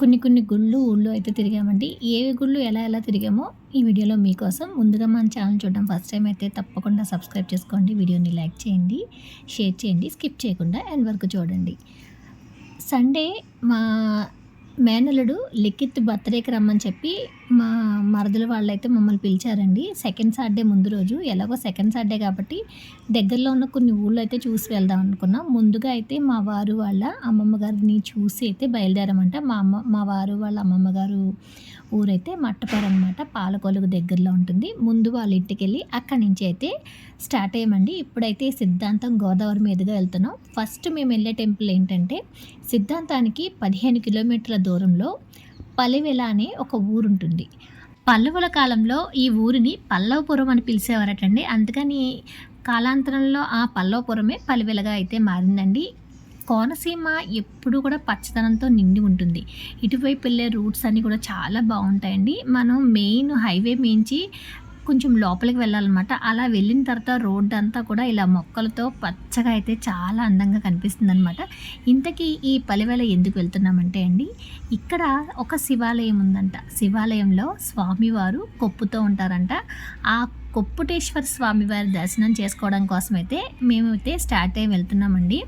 కొన్ని కొన్ని గుళ్ళు ఊళ్ళో అయితే తిరిగామండి. ఏ గుళ్ళు ఎలా ఎలా తిరిగామో ఈ వీడియోలో మీకోసం ముందుగా మన ఛానల్ చూడడం ఫస్ట్ టైం అయితే తప్పకుండా సబ్స్క్రైబ్ చేసుకోండి. వీడియోని లైక్ చేయండి షేర్ చేయండి స్కిప్ చేయకుండా ఎండ్ వరకు చూడండి. సండే మా మేనలుడు లిఖిత్ బర్త్డేకి రమ్మని చెప్పి మా మరదల వాళ్ళైతే మమ్మల్ని పిలిచారండి. సెకండ్ సాటర్డే ముందు రోజు ఎలాగో సెకండ్ సాటర్డే కాబట్టి దగ్గరలో ఉన్న కొన్ని ఊళ్ళో అయితే చూసి వెళ్దాం అనుకున్నాం. ముందుగా అయితే మా వారు వాళ్ళ అమ్మమ్మ గారిని చూసి అయితే బయలుదేరామంట. మా అమ్మ మా వారు వాళ్ళ అమ్మమ్మ గారు ఊరైతే మట్టపరం అనమాట పాలకొలుగు దగ్గరలో ఉంటుంది. ముందు వాళ్ళ ఇంటికి వెళ్ళి అక్కడి నుంచి అయితే స్టార్ట్ అయ్యామండి. ఇప్పుడైతే సిద్ధాంతం గోదావరి మీదుగా వెళ్తున్నాం. ఫస్ట్ మేము వెళ్ళే టెంపుల్ ఏంటంటే సిద్ధాంతానికి పదిహేను కిలోమీటర్ల దూరంలో పలివెల అనే ఒక ఊరు ఉంటుంది పల్లవుల కాలంలో ఈ ఊరిని పల్లవపురం అని పిలిచేవారటండి. అందుకని కాలాంతరంలో ఆ పల్లవపురమే పలివెలగా అయితే మారిందండి. కోనసీమ ఎప్పుడు కూడా పచ్చదనంతో నిండి ఉంటుంది. ఇటువైపు వెళ్ళే రూట్స్ అన్నీ కూడా చాలా బాగుంటాయండి. మనం మెయిన్ హైవే మించి కొంచెం లోపలికి వెళ్ళాలన్నమాట. అలా వెళ్ళిన తర్వాత రోడ్డు అంతా కూడా ఇలా మొక్కలతో పచ్చగా అయితే చాలా అందంగా కనిపిస్తుంది అనమాట ఇంతకీ ఈ పలివెల ఎందుకు వెళ్తున్నామంటే అండి ఇక్కడ ఒక శివాలయం ఉందంట. శివాలయంలో స్వామివారు కొప్పుతో ఉంటారంట. ఆ కొప్పుటేశ్వర స్వామివారి దర్శనం చేసుకోవడం కోసమైతే మేమైతే స్టార్ట్ అయ్యి వెళ్తున్నామండి.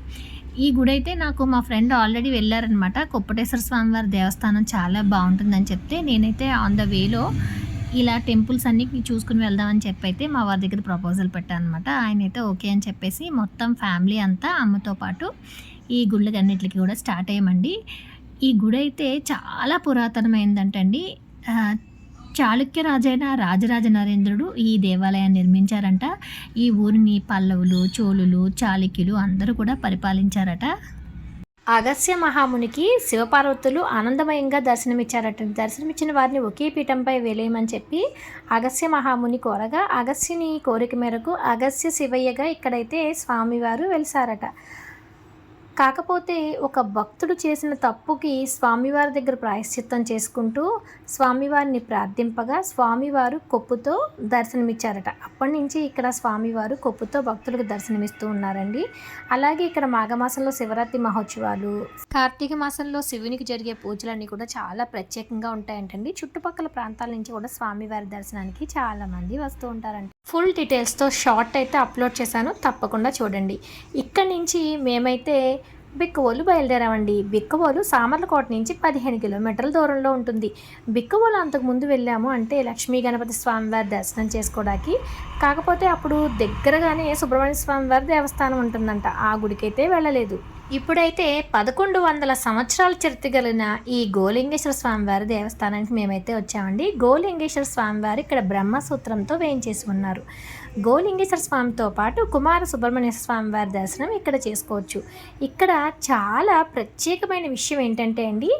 ఈ గుడి అయితే నాకు మా ఫ్రెండ్ ఆల్రెడీ వెళ్ళారనమాట కొప్పటేశ్వర స్వామివారి దేవస్థానం చాలా బాగుంటుందని చెప్తే నేనైతే ఆన్ ద వేలో ఇలా టెంపుల్స్ అన్నీ చూసుకుని వెళ్దామని చెప్పి అయితే మా వారి దగ్గర ప్రపోజల్ పెట్టానమాట. అనమాట ఆయన అయితే ఓకే అని చెప్పేసి మొత్తం ఫ్యామిలీ అంతా అమ్మతో పాటు ఈ గుళ్ళకన్నిటికి కూడా స్టార్ట్ అయ్యామండి. ఈ గుడి అయితే చాలా పురాతనమైందంటండి. చాళుక్య రాజైన రాజరాజ నరేంద్రుడు ఈ దేవాలయాన్ని నిర్మించారంట. ఈ ఊరిని పల్లవులు చోళులు చాళుక్యులు అందరూ కూడా పరిపాలించారట. అగస్య మహామునికి శివపార్వతులు ఆనందమయంగా దర్శనమిచ్చారట. దర్శనమిచ్చిన వారిని ఒకే పీఠంపై వేలేయమని చెప్పి అగస్య మహాముని కోరగా అగస్యుని కోరిక మేరకు అగస్య శివయ్యగా ఇక్కడైతే స్వామివారు వెలిసారట. కాకపోతే ఒక భక్తుడు చేసిన తప్పుకి స్వామివారి దగ్గర ప్రాయశ్చిత్తం చేసుకుంటూ స్వామివారిని ప్రార్థింపగా స్వామివారు కొప్పుతో దర్శనమిచ్చారట. అప్పటి నుంచి ఇక్కడ స్వామివారు కొప్పుతో భక్తులకు దర్శనమిస్తూ ఉన్నారండి. అలాగే ఇక్కడ మాఘమాసంలో శివరాత్రి మహోత్సవాలు కార్తీక మాసంలో శివునికి జరిగే పూజలన్నీ కూడా చాలా ప్రత్యేకంగా ఉంటాయంటండి. చుట్టుపక్కల ప్రాంతాల నుంచి కూడా స్వామివారి దర్శనానికి చాలామంది వస్తూ ఉంటారంట. ఫుల్ డీటెయిల్స్తో షార్ట్ అయితే అప్లోడ్ చేశాను తప్పకుండా చూడండి. ఇక్కడి నుంచి మేమైతే బిక్కవోలు బయలుదేరామండి. బిక్కవోలు సామర్లకోట నుంచి పదిహేను కిలోమీటర్ల దూరంలో ఉంటుంది. బిక్కవోలు అంతకు ముందు వెళ్ళాము అంటే లక్ష్మీ గణపతి స్వామివారి దర్శనం చేసుకోవడానికి కాకపోతే అప్పుడు దగ్గరగానే సుబ్రహ్మణ్య స్వామివారి దేవస్థానం ఉంటుందంట. ఆ గుడికైతే వెళ్ళలేదు. ఇప్పుడైతే పదకొండు వందల సంవత్సరాల చరిత్ర కలిగిన ఈ గోలింగేశ్వర స్వామివారి దేవస్థానానికి మేమైతే వచ్చామండి. గోలింగేశ్వర స్వామివారు ఇక్కడ బ్రహ్మసూత్రంతో వేయించేసి ఉన్నారు. గోలింగేశ్వర స్వామితో పాటు కుమార సుబ్రహ్మణ్య స్వామి వారి దర్శనం ఇక్కడ చేసుకోవచ్చు. ఇక్కడ చాలా ప్రత్యేకమైన విషయం ఏంటంటే అండి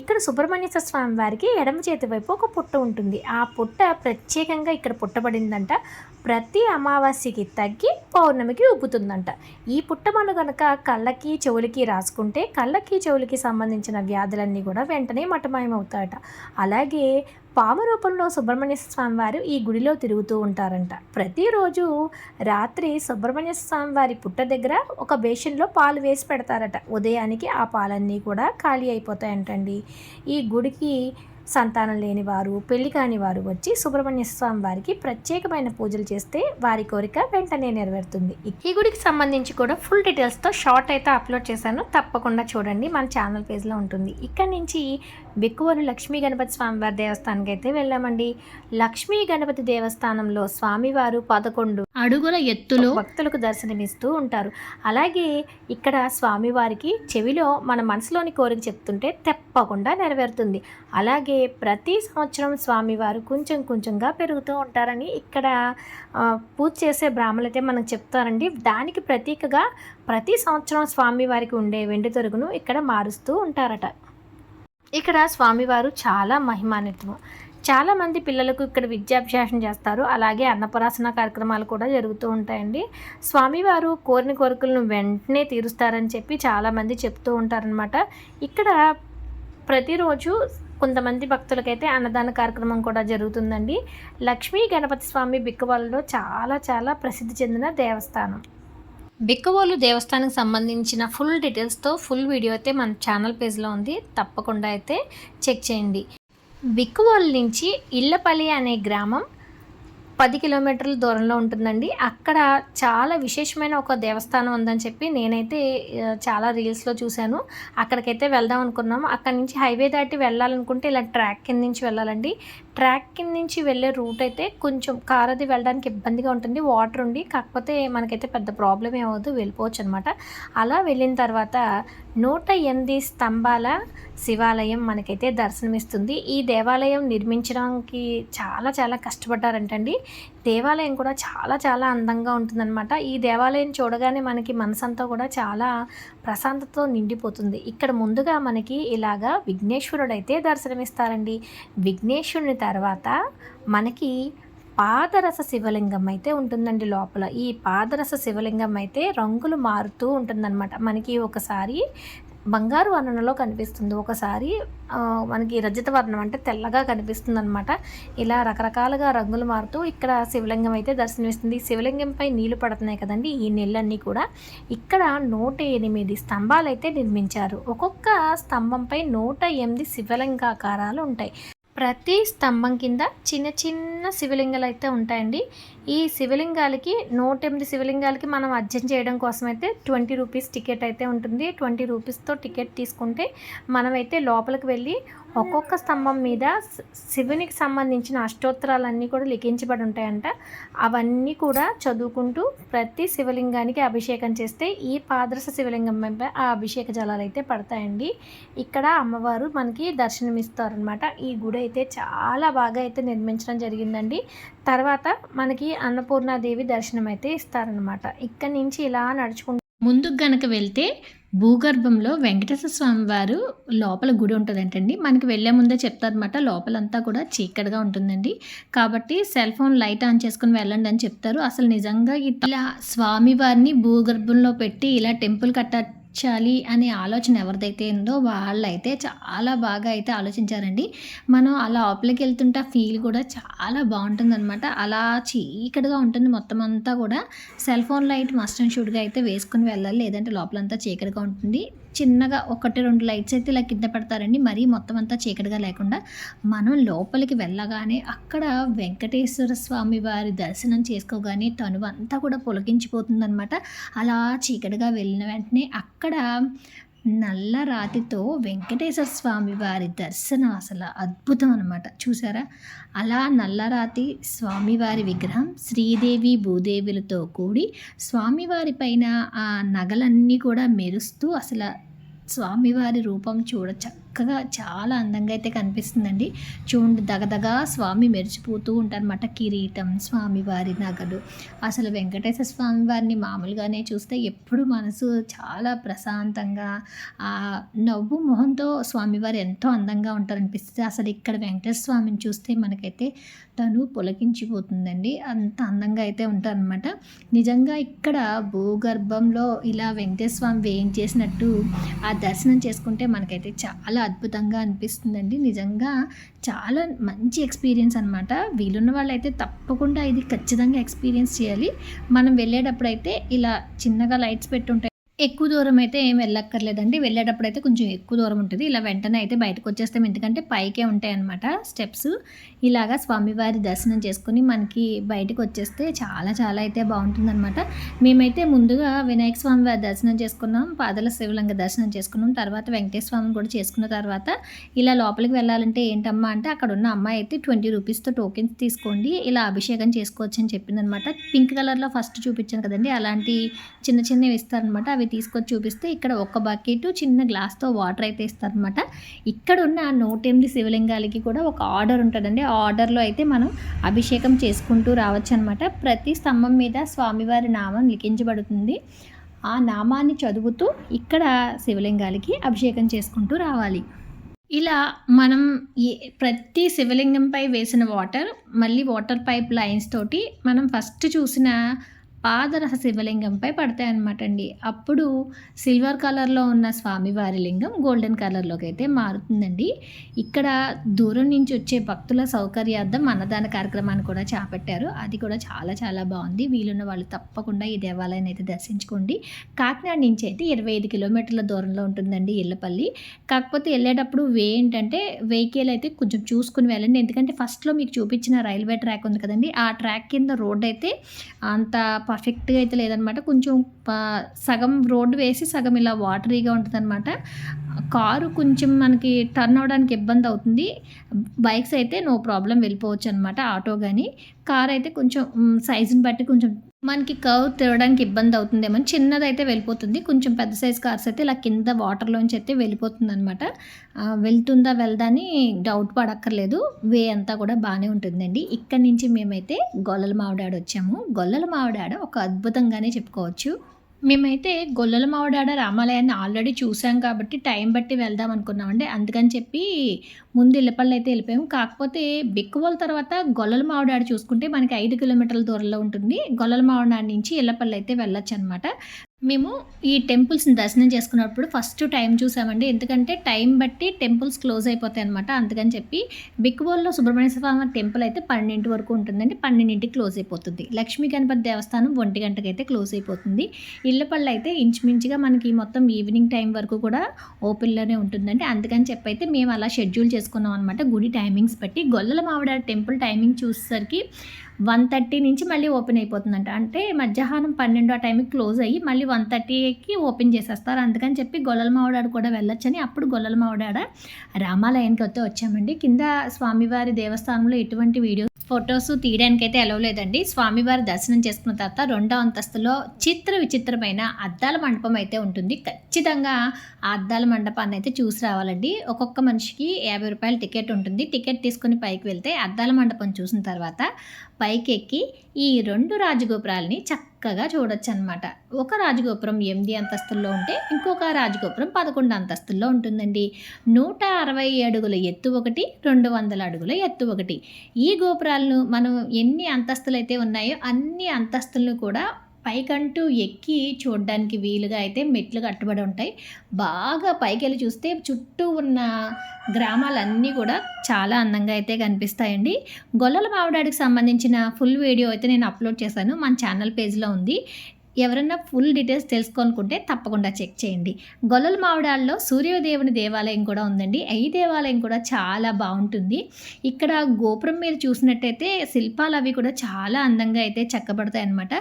ఇక్కడ సుబ్రహ్మణ్యేశ్వర స్వామి వారికి ఎడమ చేతి వైపు ఒక పుట్ట ఉంటుంది. ఆ పుట్ట ప్రత్యేకంగా ఇక్కడ పుట్టబడిందంట. ప్రతి అమావాస్యకి తగ్గి పౌర్ణమికి ఉబ్బుతుందంట ఈ పుట్టమను గనక కళ్ళకి చెవులకి రాసుకుంటే కళ్ళకి చెవులకి సంబంధించిన వ్యాధులన్నీ కూడా వెంటనే మటమాయమవుతాయట. అలాగే పాము రూపంలో సుబ్రహ్మణ్య స్వామి వారు ఈ గుడిలో తిరుగుతూ ఉంటారంట. ప్రతిరోజు రాత్రి సుబ్రహ్మణ్య స్వామి వారి పుట్ట దగ్గర ఒక బేషన్లో పాలు వేసి పెడతారట. ఉదయానికి ఆ పాలన్నీ కూడా ఖాళీ అయిపోతాయంటండి. ఈ గుడికి సంతానం లేని వారు పెళ్ళి కాని వారు వచ్చి సుబ్రహ్మణ్య స్వామి వారికి ప్రత్యేకమైన పూజలు చేస్తే వారి కోరిక వెంటనే నెరవేరుతుంది. ఈ గుడికి సంబంధించి కూడా ఫుల్ డీటెయిల్స్తో షార్ట్ అయితే అప్లోడ్ చేశాను. తప్పకుండా చూడండి. మన ఛానల్ పేజ్లో ఉంటుంది. ఇక్కడ నుంచి బిక్కువరు లక్ష్మీ గణపతి స్వామివారి దేవస్థానానికి అయితే వెళ్ళామండి. లక్ష్మీ గణపతి దేవస్థానంలో స్వామివారు పదకొండు అడుగుల ఎత్తులో భక్తులకు దర్శనమిస్తూ ఉంటారు. అలాగే ఇక్కడ స్వామివారికి చెవిలో మన మనసులోని కోరిక చెప్తుంటే తప్పకుండా నెరవేరుతుంది. అలాగే ప్రతి సంవత్సరం స్వామివారు కొంచెం కొంచెంగా పెరుగుతూ ఉంటారని ఇక్కడ పూజ చేసే బ్రాహ్మణులు అయితే మనకు చెప్తారండి. దానికి ప్రతీకగా ప్రతి సంవత్సరం స్వామివారికి ఉండే వెండి తొరుగును ఇక్కడ మారుస్తూ ఉంటారట. ఇక్కడ స్వామివారు చాలా మహిమాన్వితము చాలామంది పిల్లలకు ఇక్కడ విద్యాభ్యాసం చేస్తారు. అలాగే అన్నప్రాసన కార్యక్రమాలు కూడా జరుగుతూ ఉంటాయండి. స్వామివారు కోరిన కోరికలను వెంటనే తీరుస్తారని చెప్పి చాలామంది చెప్తూ ఉంటారనమాట ఇక్కడ ప్రతిరోజు కొంతమంది భక్తులకైతే అన్నదాన కార్యక్రమం కూడా జరుగుతుందండి. లక్ష్మీ గణపతి స్వామి బిక్కవాలలో చాలా చాలా ప్రసిద్ధి చెందిన దేవస్థానం. బిక్కవోలు దేవస్థానానికి సంబంధించిన ఫుల్ డీటెయిల్స్తో ఫుల్ వీడియో అయితే మన ఛానల్ పేజ్లో ఉంది. తప్పకుండా అయితే చెక్ చేయండి. బిక్కవోలు నుంచి ఇళ్ళపల్లి అనే గ్రామం పది కిలోమీటర్ల దూరంలో ఉంటుందండి. అక్కడ చాలా విశేషమైన ఒక దేవస్థానం ఉందని చెప్పి నేనైతే చాలా రీల్స్లో చూశాను. అక్కడికైతే వెళ్దాం అనుకున్నాము. అక్కడ నుంచి హైవే దాటి వెళ్ళాలనుకుంటే ఇలా ట్రాక్ కింద నుంచి వెళ్ళాలండి. ట్రాక్ కింద నుంచి వెళ్ళే రూట్ అయితే కొంచెం కార్ అది వెళ్ళడానికి ఇబ్బందిగా ఉంటుంది వాటర్ ఉండి కాకపోతే మనకైతే పెద్ద ప్రాబ్లం ఏమవుతుంది వెళ్ళిపోవచ్చు అనమాట అలా వెళ్ళిన తర్వాత నూట ఎనిమిది స్తంభాల శివాలయం మనకైతే దర్శనమిస్తుంది. ఈ దేవాలయం నిర్మించడానికి చాలా చాలా కష్టపడ్డారంటండి. దేవాలయం కూడా చాలా చాలా అందంగా ఉంటుందన్నమాట. ఈ దేవాలయం చూడగానే మనకి మనసంతా కూడా చాలా ప్రశాంతతో నిండిపోతుంది. ఇక్కడ ముందుగా మనకి ఇలాగా విఘ్నేశ్వరుడు అయితే దర్శనమిస్తారండి. విఘ్నేశ్వరుని తర్వాత మనకి పాదరస శివలింగం అయితే ఉంటుందండి లోపల. ఈ పాదరస శివలింగం అయితే రంగులు మారుతూ ఉంటుందన్నమాట. మనకి ఒకసారి బంగారు వర్ణంలో కనిపిస్తుంది. ఒకసారి మనకి రజత వర్ణం అంటే తెల్లగా కనిపిస్తుంది అనమాట ఇలా రకరకాలుగా రంగులు మారుతూ ఇక్కడ శివలింగం అయితే దర్శనమిస్తుంది. శివలింగంపై నీళ్ళు పడుతున్నాయి కదండి ఈ నీళ్ళన్నీ కూడా. ఇక్కడ నూట ఎనిమిది స్తంభాలు అయితే నిర్మించారు. ఒక్కొక్క స్తంభంపై నూట ఎనిమిది శివలింగాకారాలు ఉంటాయి. ప్రతి స్తంభం కింద చిన్న చిన్న శివలింగాలు అయితే ఉంటాయండి. ఈ శివలింగాలకి నూట ఎనిమిది శివలింగాలకి మనం అర్జం చేయడం కోసం అయితే ట్వంటీ రూపీస్ టికెట్ అయితే ఉంటుంది. ట్వంటీ రూపీస్తో టికెట్ తీసుకుంటే మనమైతే లోపలికి వెళ్ళి ఒక్కొక్క స్తంభం మీద శివునికి సంబంధించిన అష్టోత్తరాలన్నీ కూడా లిఖించబడి ఉంటాయంట. అవన్నీ కూడా చదువుకుంటూ ప్రతి శివలింగానికి అభిషేకం చేస్తే ఈ పాదరస శివలింగం మీద ఆ అభిషేక జలాలు అయితే పడతాయండి. ఇక్కడ అమ్మవారు మనకి దర్శనమిస్తారనమాట ఈ గుడి అయితే చాలా బాగా అయితే నిర్మించడం జరిగిందండి. తర్వాత మనకి అన్నపూర్ణాదేవి దర్శనం అయితే ఇస్తారనమాట ఇక్కడి నుంచి ఇలా నడుచుకుంటూ ముందుకు గనక వెళ్తే భూగర్భంలో వెంకటేశ్వర స్వామి వారు లోపల గుడి ఉంటుందంటండి. మనకి వెళ్ళే ముందే చెప్తారనమాట లోపలంతా కూడా చీకటిగా ఉంటుందండి. కాబట్టి సెల్ ఫోన్ లైట్ ఆన్ చేసుకుని వెళ్ళండి అని చెప్తారు. అసలు నిజంగా ఇట్లా స్వామి వారిని భూగర్భంలో పెట్టి ఇలా టెంపుల్ కట్ట మార్చాలి అనే ఆలోచన ఎవరిదైతే ఉందో వాళ్ళైతే చాలా బాగా అయితే ఆలోచించారండి. మనం అలా లోపలికి వెళ్తుంటే ఆ ఫీల్ కూడా చాలా బాగుంటుందన్నమాట. అలా చీకటిగా ఉంటుంది మొత్తం అంతా కూడా cell phone light must and షూట్గా అయితే వేసుకుని వెళ్ళాలి లేదంటే లోపలంతా చీకటిగా ఉంటుంది. చిన్నగా ఒకటి రెండు లైట్స్ అయితే ఇలా కింద పెడతారండి. మరీ మొత్తం అంతా చీకటిగా లేకుండా మనం లోపలికి వెళ్ళగానే అక్కడ వెంకటేశ్వర స్వామి వారి దర్శనం చేసుకోగానే తను అంతా కూడా పొలకించిపోతుందనమాట అలా చీకటిగా వెళ్ళిన వెంటనే అక్కడ నల్ల రాతితో వెంకటేశ్వర స్వామి వారి దర్శనం అసలు అద్భుతం అనమాట చూసారా? అలా నల్లరాతి స్వామివారి విగ్రహం శ్రీదేవి భూదేవులతో కూడి స్వామివారి పైన ఆ నగలన్నీ కూడా మెరుస్తూ అసలు స్వామివారి రూపం చూడ చక్కగా చాలా అందంగా అయితే కనిపిస్తుందండి. చూడండి దగదగా స్వామి మెరిచిపోతూ ఉంటారన్నమాట కిరీటం స్వామివారి నగలు. అసలు వెంకటేశ్వర స్వామి వారిని మామూలుగానే చూస్తే ఎప్పుడు మనసు చాలా ప్రశాంతంగా ఆ నవ్వు మొహంతో స్వామివారు ఎంతో అందంగా ఉంటారనిపిస్తుంది. అసలు ఇక్కడ వెంకటేశ్వర స్వామిని చూస్తే మనకైతే తను పులకించిపోతుందండి. అంత అందంగా అయితే ఉంటారనమాట నిజంగా ఇక్కడ భూగర్భంలో ఇలా వెంకటేశ్వర స్వామి వేయించేసినట్టు ఆ దర్శనం చేసుకుంటే మనకైతే చాలా అద్భుతంగా అనిపిస్తుందండి. నిజంగా చాలా మంచి ఎక్స్పీరియన్స్ అనమాట వీలున్న వాళ్ళైతే తప్పకుండా ఇది ఖచ్చితంగా ఎక్స్పీరియన్స్ చేయాలి. మనం వెళ్ళేటప్పుడు అయితే ఇలా చిన్నగా లైట్స్ పెట్టుంటాయి ఎక్కువ దూరం అయితే ఏం వెళ్ళక్కర్లేదండి. వెళ్ళేటప్పుడు అయితే కొంచెం ఎక్కువ దూరం ఉంటుంది. ఇలా వెంటనే అయితే బయటకు వచ్చేస్తాం. ఎందుకంటే పైకే ఉంటాయన్నమాట స్టెప్స్. ఇలాగా స్వామివారి దర్శనం చేసుకుని మనకి బయటకు వచ్చేస్తే చాలా చాలా అయితే బాగుంటుందన్నమాట. మేమైతే ముందుగా వినాయక స్వామి వారి దర్శనం చేసుకున్నాం. పాదల శివలింగ దర్శనం చేసుకున్నాం. తర్వాత వెంకటేశ్వర స్వామిని కూడా చేసుకున్న తర్వాత ఇలా లోపలికి వెళ్ళాలంటే ఏంటమ్మా అంటే అక్కడ ఉన్న అమ్మాయి అయితే ట్వంటీ రూపీస్తో టోకెన్స్ తీసుకోండి. ఇలా అభిషేకం చేసుకోవచ్చు అని చెప్పిందనమాట పింక్ కలర్లో ఫస్ట్ చూపించాను కదండి. అలాంటి చిన్న చిన్నవి ఇస్తారనమాట అవి తీసుకొచ్చి చూపిస్తే ఇక్కడ ఒక బకెట్ చిన్న గ్లాస్తో వాటర్ అయితే ఇస్తారనమాట ఇక్కడ ఉన్న నూట ఎనిమిది శివలింగాలకి కూడా ఒక ఆర్డర్ ఉంటుందండి. ఆ ఆర్డర్లో అయితే మనం అభిషేకం చేసుకుంటూ రావచ్చు అనమాట ప్రతి స్తంభం మీద స్వామివారి నామం లిఖించబడుతుంది. ఆ నామాన్ని చదువుతూ ఇక్కడ శివలింగాలకి అభిషేకం చేసుకుంటూ రావాలి. ఇలా మనం ఏ ప్రతి శివలింగంపై వేసిన వాటర్ మళ్ళీ వాటర్ పైప్ లైన్స్ తోటి మనం ఫస్ట్ చూసిన పాదరస శివలింగంపై పడతాయి అనమాట అండి అప్పుడు సిల్వర్ కలర్లో ఉన్న స్వామివారి లింగం గోల్డెన్ కలర్లోకి అయితే మారుతుందండి. ఇక్కడ దూరం నుంచి వచ్చే భక్తుల సౌకర్యార్థం అన్నదాన కార్యక్రమాన్ని కూడా చేపట్టారు. అది కూడా చాలా చాలా బాగుంది. వీలున్న వాళ్ళు తప్పకుండా ఈ దేవాలయాన్ని అయితే దర్శించుకోండి. కాకినాడ నుంచి అయితే ఇరవై ఐదు కిలోమీటర్ల దూరంలో ఉంటుందండి ఇళ్ళపల్లి. కాకపోతే వెళ్ళేటప్పుడు వే ఏంటంటే వెహికల్ అయితే కొంచెం చూసుకుని వెళ్ళండి. ఎందుకంటే ఫస్ట్లో మీకు చూపించిన రైల్వే ట్రాక్ ఉంది కదండి. ఆ ట్రాక్ కింద రోడ్ అయితే అంత పర్ఫెక్ట్గా అయితే లేదనమాట. కొంచెం సగం రోడ్డు వేసి సగం ఇలా వాటరీగా ఉంటుందన్నమాట కారు కొంచెం మనకి టర్న్ అవడానికి ఇబ్బంది అవుతుంది. బైక్స్ అయితే నో ప్రాబ్లం వెళ్ళిపోవచ్చు అనమాట ఆటో కానీ కార్ అయితే కొంచెం సైజుని బట్టి కొంచెం మనకి కర్వ్ తిరగడానికి ఇబ్బంది అవుతుందేమో చిన్నదైతే వెళ్ళిపోతుంది. కొంచెం పెద్ద సైజ్ కార్స్ అయితే ఇలా కింద వాటర్లోంచి అయితే వెళ్ళిపోతుంది అనమాట వెళ్తుందా వెళ్దాని డౌట్ పడక్కర్లేదు. వే అంతా కూడా బాగానే ఉంటుందండి. ఇక్కడ నుంచి మేమైతే గొల్లల మావిడాడ వచ్చాము. గొల్లల మావిడాడ ఒక అద్భుతంగానే చెప్పుకోవచ్చు. మేమైతే గొల్లల మావిడాడ రామాలయాన్ని ఆల్రెడీ చూసాం కాబట్టి టైం బట్టి వెళ్దాం అనుకున్నామండి. అందుకని చెప్పి ముందు ఇళ్ళపల్లి అయితే వెళ్ళిపోయాము కాకపోతే బిక్కువల తర్వాత గొల్లల మావడాడ చూసుకుంటే మనకి ఐదు కిలోమీటర్ల దూరంలో ఉంటుంది. గొల్లల మావిడాడ నుంచి ఇళ్ళపల్లి అయితే వెళ్ళొచ్చు అనమాట మేము ఈ టెంపుల్స్ని దర్శనం చేసుకున్నప్పుడు ఫస్ట్ టైం చూసామండి. ఎందుకంటే టైం బట్టి టెంపుల్స్ క్లోజ్ అయిపోతాయి అనమాట అందుకని చెప్పి బిక్కువోల్లో సుబ్రహ్మణ్య స్వామి టెంపుల్ అయితే పన్నెండింటి వరకు ఉంటుందండి. పన్నెండింటికి క్లోజ్ అయిపోతుంది. లక్ష్మీ గణపతి దేవస్థానం ఒంటి గంటకి అయితే క్లోజ్ అయిపోతుంది. ఇళ్ళపల్లి అయితే ఇంచుమించుగా మనకి మొత్తం ఈవినింగ్ టైం వరకు కూడా ఓపెన్లోనే ఉంటుందండి. అందుకని చెప్పి అయితే మేము అలా షెడ్యూల్ చేసుకున్నాం అనమాట గుడి టైమింగ్స్ బట్టి గొల్లల మావిడ టెంపుల్ టైమింగ్ చూసేసరికి వన్ థర్టీ నుంచి మళ్ళీ ఓపెన్ అయిపోతుందంట. అంటే మధ్యాహ్నం పన్నెండు ఆ టైంకి క్లోజ్ అయ్యి మళ్ళీ వన్ థర్టీకి ఓపెన్ చేసేస్తారు. అందుకని చెప్పి గొల్లల మావిడాడ కూడా వెళ్ళొచ్చని అప్పుడు గొల్లల మావిడాడ రామాలయానికి అయితే వచ్చామండి. కింద స్వామివారి దేవస్థానంలో ఎటువంటి వీడియో ఫొటోస్ తీయడానికి అయితే ఎలవ్ లేదండి. స్వామివారి దర్శనం చేసుకున్న తర్వాత రెండో అంతస్తులో చిత్ర విచిత్రమైన అద్దాల మండపం అయితే ఉంటుంది. ఖచ్చితంగా ఆ అద్దాల మండపాన్ని అయితే చూసి రావాలండి. ఒక్కొక్క మనిషికి యాభై రూపాయల టికెట్ ఉంటుంది. టికెట్ తీసుకుని పైకి వెళ్తే అద్దాల మండపం చూసిన తర్వాత పైకి ఎక్కి ఈ రెండు రాజగోపురాలని చక్క చక్కగా చూడొచ్చు అనమాట ఒక రాజగోపురం ఎనిమిది అంతస్తుల్లో ఉంటే ఇంకొక రాజగోపురం పదకొండు అంతస్తుల్లో ఉంటుందండి. నూట అరవై అడుగుల ఎత్తు ఒకటి రెండు వందల అడుగుల ఎత్తు ఒకటి. ఈ గోపురాలను మనం ఎన్ని అంతస్తులు అయితే ఉన్నాయో అన్ని అంతస్తులను కూడా పైకంటూ ఎక్కి చూడడానికి వీలుగా అయితే మెట్లు కట్టుబడి ఉంటాయి. బాగా పైకి వెళ్ళి చూస్తే చుట్టూ ఉన్న గ్రామాలన్నీ కూడా చాలా అందంగా అయితే కనిపిస్తాయండి. గొల్లల మామిడాడికి సంబంధించిన ఫుల్ వీడియో అయితే నేను అప్లోడ్ చేశాను. మన ఛానల్ పేజ్లో ఉంది. ఎవరన్నా ఫుల్ డీటెయిల్స్ తెలుసుకోనుకుంటే తప్పకుండా చెక్ చేయండి. గొల్లల మావిడాల్లో సూర్యదేవుని దేవాలయం కూడా ఉందండి. ఈ దేవాలయం కూడా చాలా బాగుంటుంది. ఇక్కడ గోపురం మీద చూసినట్టయితే శిల్పాలు అవి కూడా చాలా అందంగా అయితే చెక్కబడతాయి అన్నమాట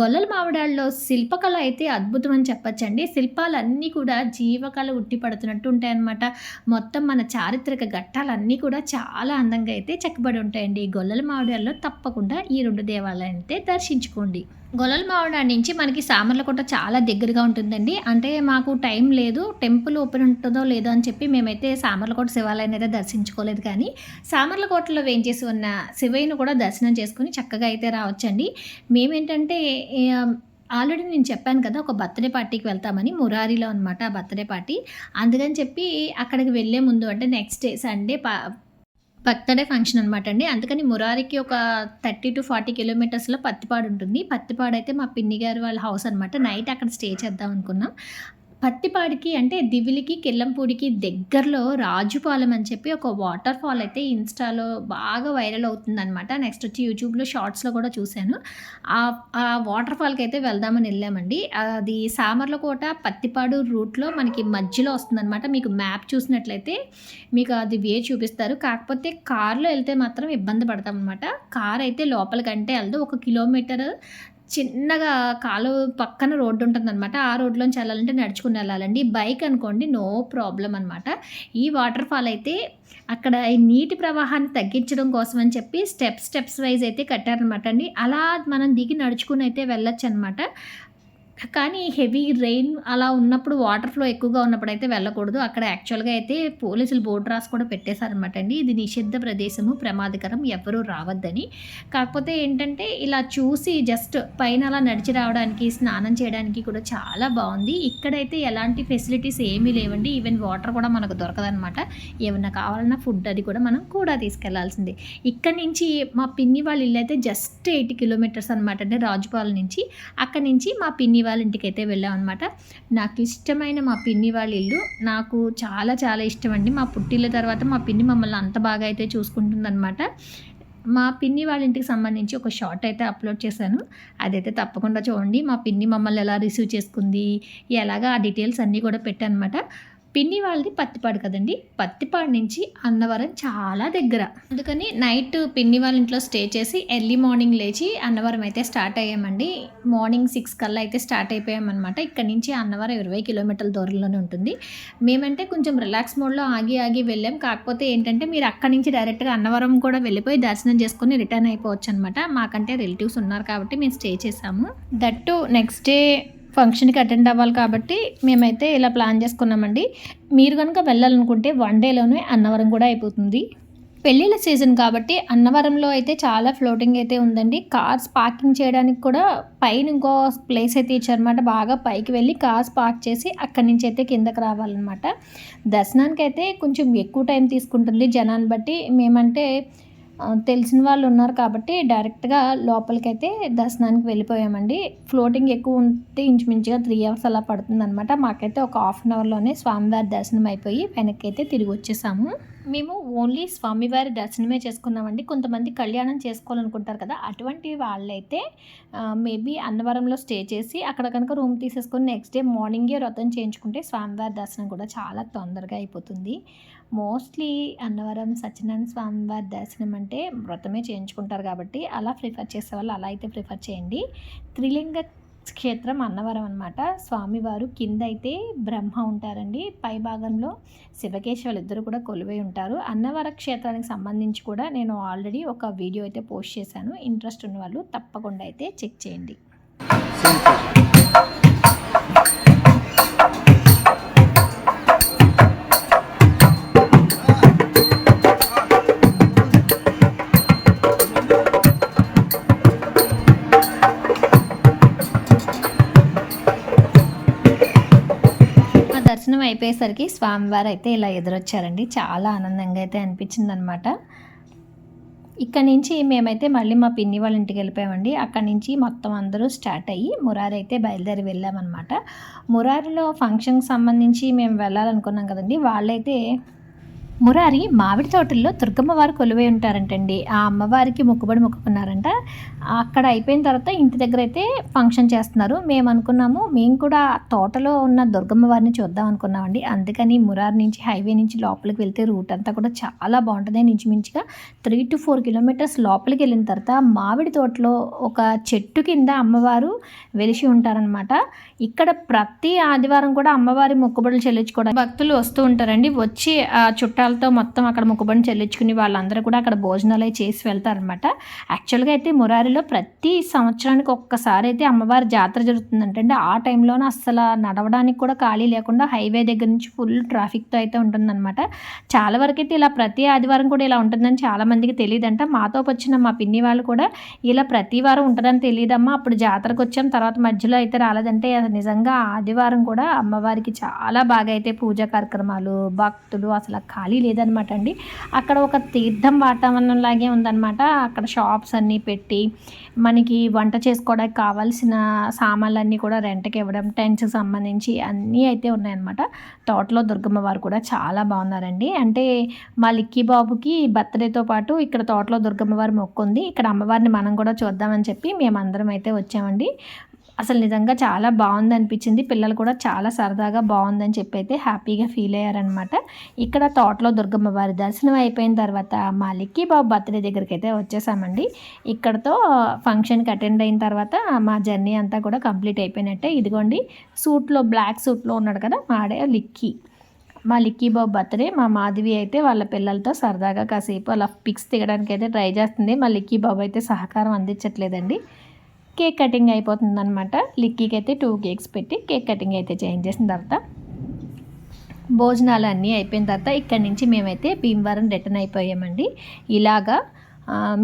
గొల్లల మావిడాల్లో శిల్పకళ అయితే అద్భుతం అని చెప్పచ్చండి. శిల్పాలన్నీ కూడా జీవకళ ఉట్టి పడుతున్నట్టు ఉంటాయన్నమాట. మొత్తం మన చారిత్రక ఘట్టాలన్నీ కూడా చాలా అందంగా అయితే చెక్కబడి ఉంటాయండి. గొల్లల మావిడాల్లో తప్పకుండా ఈ రెండు దేవాలయాన్ని అయితే దర్శించుకోండి. గొల్లల మామిడ నుంచి మనకి సామర్లకోట చాలా దగ్గరగా ఉంటుందండి. అంటే మాకు టైం లేదు టెంపుల్ ఓపెన్ ఉంటుందో లేదో అని చెప్పి మేమైతే సామర్లకోట శివాలయాన్ని అయితే దర్శించుకోలేదు కానీ సామర్లకోటలో వేయించేసి ఉన్న శివయ్యను కూడా దర్శనం చేసుకుని చక్కగా అయితే రావచ్చండి. మేమేంటంటే ఆల్రెడీ నేను చెప్పాను కదా ఒక బర్త్డే పార్టీకి వెళ్తామని మురారిలో అనమాట ఆ బర్త్డే పార్టీ. అందుకని చెప్పి అక్కడికి వెళ్ళే ముందు అంటే నెక్స్ట్ డే సండే పా బర్త్డే ఫంక్షన్ అనమాట అండి. అందుకని మురారికి ఒక థర్టీ టు ఫార్టీ కిలోమీటర్స్లో పత్తిపాడు ఉంటుంది. పత్తిపాడు అయితే మా పిన్ని గారు వాళ్ళ హౌస్ అనమాట నైట్ అక్కడ స్టే చేద్దాం అనుకున్నాం. పత్తిపాడికి అంటే దివిలికి కిల్లంపూడికి దగ్గరలో రాజుపాలెం అని చెప్పి ఒక వాటర్ ఫాల్ అయితే ఇన్స్టాలో బాగా వైరల్ అవుతుందనమాట నెక్స్ట్ వచ్చి యూట్యూబ్లో షార్ట్స్లో కూడా చూశాను. ఆ ఆ వాటర్ ఫాల్కి అయితే వెళ్దామని వెళ్ళామండి. అది సామర్లకోట పత్తిపాడు రూట్లో మనకి మధ్యలో వస్తుందన్నమాట. మీకు మ్యాప్ చూసినట్లయితే మీకు అది వే చూపిస్తారు. కాకపోతే కార్లో వెళ్తే మాత్రం ఇబ్బంది పడతాం అనమాట కార్ అయితే లోపలికంటే వెళ్దు ఒక కిలోమీటర్ చిన్నగా కాలువ పక్కన రోడ్డు ఉంటుందన్నమాట ఆ రోడ్లోంచి వెళ్ళాలంటే నడుచుకుని వెళ్ళాలండి. బైక్ అనుకోండి నో ప్రాబ్లం అనమాట ఈ వాటర్ ఫాల్ అయితే అక్కడ ఈ నీటి ప్రవాహాన్ని తగ్గించడం కోసం అని చెప్పి స్టెప్స్ స్టెప్స్ వైజ్ అయితే కట్టారనమాట అండి. అలా మనం దిగి నడుచుకుని అయితే వెళ్ళొచ్చు అనమాట కానీ హెవీ రెయిన్ అలా ఉన్నప్పుడు వాటర్ ఫ్లో ఎక్కువగా ఉన్నప్పుడు అయితే వెళ్ళకూడదు. అక్కడ యాక్చువల్గా అయితే పోలీసులు బోర్డు రాసి కూడా పెట్టేశారనమాట అండి. ఇది నిషిద్ధ ప్రదేశము ప్రమాదకరం ఎవరూ రావద్దని. కాకపోతే ఏంటంటే ఇలా చూసి జస్ట్ పైన అలా నడిచి రావడానికి స్నానం చేయడానికి కూడా చాలా బాగుంది. ఇక్కడైతే ఎలాంటి ఫెసిలిటీస్ ఏమీ లేవండి. ఈవెన్ వాటర్ కూడా మనకు దొరకదనమాట ఏమన్నా కావాలన్నా ఫుడ్ అది కూడా మనం కూడా తీసుకెళ్ళాల్సిందే. ఇక్కడ నుంచి మా పిన్ని వాళ్ళ ఇల్లు అయితే జస్ట్ ఎయిట్ కిలోమీటర్స్ అనమాట అంటే రాజుపాల నుంచి. అక్కడ నుంచి మా పిన్ని వాళ్ళ ఇంటికి అయితే వెళ్ళాం అనమాట నాకు ఇష్టమైన మా పిన్ని వాళ్ళ ఇల్లు. నాకు చాలా చాలా ఇష్టం అండి మా పుట్టిళ్ళ తర్వాత మా పిన్ని మమ్మల్ని అంత బాగా అయితే చూసుకుంటుందన్నమాట. మా పిన్ని వాళ్ళ ఇంటికి సంబంధించి ఒక షార్ట్ అయితే అప్లోడ్ చేశాను. అదైతే తప్పకుండా చూడండి. మా పిన్ని మమ్మల్ని ఎలా రిసీవ్ చేసుకుంది ఎలాగా ఆ డీటెయిల్స్ అన్నీ కూడా పెట్టాను అనమాట పిన్ని వాళ్ళది పత్తిపాడు కదండి. పత్తిపాడు నుంచి అన్నవరం చాలా దగ్గర. అందుకని నైట్ పిన్ని వాళ్ళ ఇంట్లో స్టే చేసి ఎర్లీ మార్నింగ్ లేచి అన్నవరం అయితే స్టార్ట్ అయ్యామండి. మార్నింగ్ సిక్స్ కల్లా అయితే స్టార్ట్ అయిపోయామన్నమాట. ఇక్కడ నుంచి అన్నవరం ఇరవై కిలోమీటర్ల దూరంలోనే ఉంటుంది. మేమంటే కొంచెం రిలాక్స్ మోడ్లో ఆగి ఆగి వెళ్ళాం. కాకపోతే ఏంటంటే మీరు అక్కడి నుంచి డైరెక్ట్గా అన్నవరం కూడా వెళ్ళిపోయి దర్శనం చేసుకుని రిటర్న్ అయిపోవచ్చు అనమాట మాకంటే రిలేటివ్స్ ఉన్నారు కాబట్టి మేము స్టే చేసాము దట్టు నెక్స్ట్ డే ఫంక్షన్కి అటెండ్ అవ్వాలి కాబట్టి మేమైతే ఇలా ప్లాన్ చేసుకున్నామండి. మీరు కనుక వెళ్ళాలనుకుంటే వన్ డేలోనే అన్నవరం కూడా అయిపోతుంది. పెళ్ళిళ్ళ సీజన్ కాబట్టి అన్నవరంలో అయితే చాలా ఫ్లోటింగ్ అయితే ఉందండి. కార్స్ పార్కింగ్ చేయడానికి కూడా పైన ఇంకో ప్లేస్ అయితే ఇచ్చారనమాట బాగా పైకి వెళ్ళి కార్స్ పార్క్ చేసి అక్కడి నుంచి అయితే కిందకి రావాలన్నమాట. దర్శనానికి అయితే కొంచెం ఎక్కువ టైం తీసుకుంటుంది జనాన్ని బట్టి. మేమంటే తెలిసిన వాళ్ళు ఉన్నారు కాబట్టి డైరెక్ట్గా లోపలికైతే దర్శనానికి వెళ్ళిపోయామండి. ఫ్లోటింగ్ ఎక్కువ ఉంటే ఇంచుమించుగా త్రీ అవర్స్ అలా పడుతుందనమాట మాకైతే ఒక హాఫ్ అన్ అవర్లోనే స్వామివారి దర్శనం అయిపోయి వెనక్కి అయితే తిరిగి వచ్చేసాము. మేము ఓన్లీ స్వామివారి దర్శనమే చేసుకున్నామండి. కొంతమంది కళ్యాణం చేసుకోవాలనుకుంటారు కదా అటువంటి వాళ్ళైతే మేబీ అన్నవరంలో స్టే చేసి అక్కడ కనుక రూమ్ తీసేసుకొని నెక్స్ట్ డే మార్నింగే వ్రతం చేయించుకుంటే స్వామివారి దర్శనం కూడా చాలా తొందరగా అయిపోతుంది. మోస్ట్లీ అన్నవరం సత్యనారాయణ స్వామి వారి దర్శనం అంటే వ్రతమే చేయించుకుంటారు కాబట్టి అలా ప్రిఫర్ చేసే వాళ్ళు అలా అయితే ప్రిఫర్ చేయండి. త్రిలింగ క్షేత్రం అన్నవరం అనమాట స్వామివారు కింద అయితే బ్రహ్మ ఉంటారండి. పై భాగంలో శివకేశవులు ఇద్దరు కూడా కొలువై ఉంటారు. అన్నవర క్షేత్రానికి సంబంధించి కూడా నేను ఆల్రెడీ ఒక వీడియో అయితే పోస్ట్ చేశాను. ఇంట్రెస్ట్ ఉన్న వాళ్ళు తప్పకుండా అయితే చెక్ చేయండి. దర్శనం అయిపోయేసరికి స్వామివారు అయితే ఇలా ఎదురొచ్చారండి. చాలా ఆనందంగా అయితే అనిపించింది అనమాట ఇక్కడ నుంచి మేమైతే మళ్ళీ మా పిన్ని వాళ్ళ ఇంటికి వెళ్ళిపోయామండి. అక్కడి నుంచి మొత్తం అందరూ స్టార్ట్ అయ్యి మురారి అయితే బయలుదేరి వెళ్ళామన్నమాట మురారిలో ఫంక్షన్కి సంబంధించి మేము వెళ్ళాలనుకున్నాం కదండి వాళ్ళైతే మురారి మామిడి తోటల్లో దుర్గమ్మ వారు కొలువై ఉంటారంటండి. ఆ అమ్మవారికి మొక్కుబడి మొక్కుకున్నారంట. అక్కడ అయిపోయిన తర్వాత ఇంటి దగ్గర అయితే ఫంక్షన్ చేస్తున్నారు. మేము అనుకున్నాము మేము కూడా తోటలో ఉన్న దుర్గమ్మ వారిని చూద్దాం అనుకున్నామండి. అందుకని మురారి నుంచి హైవే నుంచి లోపలికి వెళ్తే రూట్ అంతా కూడా చాలా బాగుంటుంది ఇంచుమించుగా త్రీ టు ఫోర్ కిలోమీటర్స్ లోపలికి వెళ్ళిన తర్వాత మామిడి తోటలో ఒక చెట్టు కింద అమ్మవారు వెలిసి ఉంటారనమాట ఇక్కడ ప్రతి ఆదివారం కూడా అమ్మవారి మొక్కుబడులు చెల్లించుకోవడం భక్తులు వస్తూ ఉంటారండి. వచ్చి ఆ చుట్టాలతో మొత్తం అక్కడ మొక్కుబడిని చెల్లించుకుని వాళ్ళందరూ కూడా అక్కడ భోజనాలు అవి చేసి వెళ్తారనమాట యాక్చువల్గా అయితే మురారిలో ప్రతి సంవత్సరానికి ఒక్కసారి అయితే అమ్మవారి జాతర జరుగుతుందంటే ఆ టైంలోనే అస్సలు నడవడానికి కూడా ఖాళీ లేకుండా హైవే దగ్గర నుంచి ఫుల్ ట్రాఫిక్తో అయితే ఉంటుందన్నమాట. చాలా వరకు అయితే ఇలా ప్రతి ఆదివారం కూడా ఇలా ఉంటుందని చాలామందికి తెలియదంట. మాతో వచ్చిన మా పిన్ని వాళ్ళు కూడా ఇలా ప్రతి వారం ఉంటుందని తెలియదమ్మా అప్పుడు జాతరకు వచ్చాం తర్వాత మధ్యలో అయితే రాలేదంటే నిజంగా ఆదివారం కూడా అమ్మవారికి చాలా బాగా అయితే పూజా కార్యక్రమాలు భక్తులు అసలు ఖాళీ లేదనమాట అండి. అక్కడ ఒక తీర్థం వాతావరణం లాగే ఉందన్నమాట అక్కడ షాప్స్ అన్నీ పెట్టి మనకి వంట చేసుకోవడానికి కావాల్సిన సామాన్లన్నీ కూడా రెంట్కి ఇవ్వడం టెంట్స్కి సంబంధించి అన్నీ అయితే ఉన్నాయన్నమాట తోటలో దుర్గమ్మ వారు కూడా చాలా బాగున్నారండి. అంటే మా లిక్కీ బాబుకి బర్త్డేతో పాటు ఇక్కడ తోటలో దుర్గమ్మ వారి మొక్కు ఉంది ఇక్కడ అమ్మవారిని మనం కూడా చూద్దామని చెప్పి మేమందరం అయితే వచ్చామండి. అసలు నిజంగా చాలా బాగుంది అనిపించింది పిల్లలు కూడా చాలా సరదాగా బాగుందని చెప్పి అయితే హ్యాపీగా ఫీల్ అయ్యారనమాట ఇక్కడ తోటలో దుర్గమ్మ వారి దర్శనం అయిపోయిన తర్వాత మా లిక్కీ బాబు బర్త్డే దగ్గరికి అయితే వచ్చేసామండి. ఇక్కడతో ఫంక్షన్కి అటెండ్ అయిన తర్వాత మా జర్నీ అంతా కూడా కంప్లీట్ అయిపోయినట్టే. ఇదిగోండి సూట్లో బ్లాక్ సూట్లో ఉన్నాడు కదా మాడే లిక్కీ. మా లిక్కీ బాబు బర్త్డే మా మాధవి అయితే వాళ్ళ పిల్లలతో సరదాగా కాసేపు అలా పిక్స్ దిగడానికి అయితే ట్రై చేస్తుంది. మా లిక్కీ బాబు అయితే సహకారం అందించట్లేదండి. కేక్ కటింగ్ అయిపోతుంది అనమాట లిక్కీకి అయితే టూ కేక్స్ పెట్టి కేక్ కటింగ్ అయితే చేయించేసిన తర్వాత భోజనాలు అన్నీ అయిపోయిన తర్వాత ఇక్కడి నుంచి మేమైతే భీమవరం రిటర్న్ అయిపోయామండి. ఇలాగా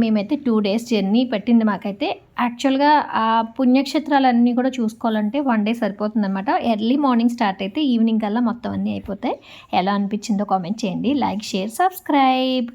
మేమైతే టూ డేస్ జర్నీ పట్టింది మాకైతే. యాక్చువల్గా ఆ పుణ్యక్షేత్రాలన్నీ కూడా చూసుకోవాలంటే వన్ డే సరిపోతుంది అనమాట ఎర్లీ మార్నింగ్ స్టార్ట్ అయితే ఈవినింగ్ కల్లా మొత్తం అన్నీ అయిపోతాయి. ఎలా అనిపించిందో కామెంట్ చేయండి. Like share subscribe